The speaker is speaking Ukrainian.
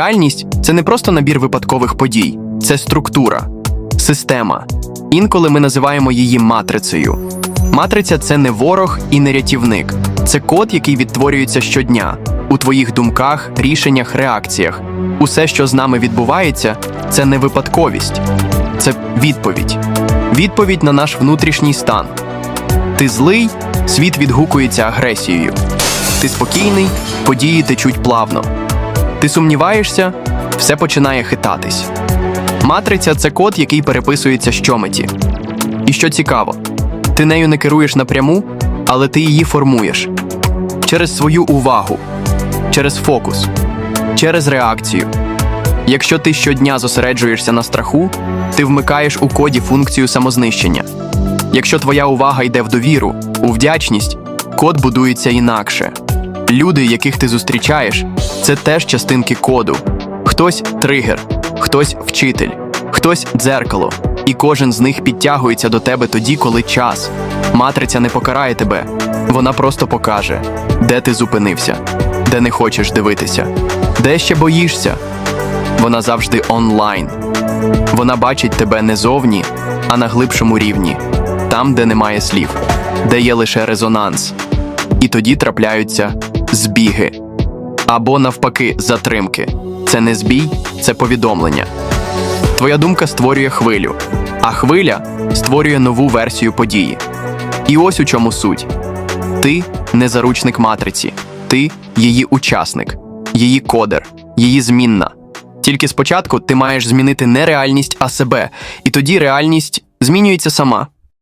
Реальність це не просто набір випадкових подій, це структура, система. Інколи ми називаємо її матрицею. Матриця це не ворог і не рятівник. Це код, який відтворюється щодня у твоїх думках, рішеннях, реакціях. Усе, що з нами відбувається, це не випадковість, це відповідь. Відповідь на наш внутрішній стан. Ти злий, світ відгукується агресією. Ти спокійний, події течуть плавно. Ти сумніваєшся, все починає хитатись. Матриця це код, який переписується щомиті. І що цікаво, ти нею не керуєш напряму, але ти її формуєш через свою увагу, через фокус, через реакцію. Якщо ти щодня зосереджуєшся на страху, ти вмикаєш у коді функцію самознищення. Якщо твоя увага йде в довіру, у вдячність, код будується інакше. Люди, яких ти зустрічаєш, це теж частинки коду. Хтось тригер, хтось вчитель, хтось дзеркало. І кожен з них підтягується до тебе тоді, коли час. Матриця не покарає тебе, вона просто покаже, де ти зупинився, де не хочеш дивитися, де ще боїшся. Вона завжди онлайн. Вона бачить тебе не зовні, а на глибшому рівні, там, де немає слів, де є лише резонанс. І тоді трапляються збіги. Або навпаки, затримки. Це не збій, це повідомлення. Твоя думка створює хвилю, а хвиля створює нову версію події. І ось у чому суть: ти не заручник матриці, ти її учасник, її кодер, її змінна. Тільки спочатку ти маєш змінити не реальність, а себе, і тоді реальність змінюється сама.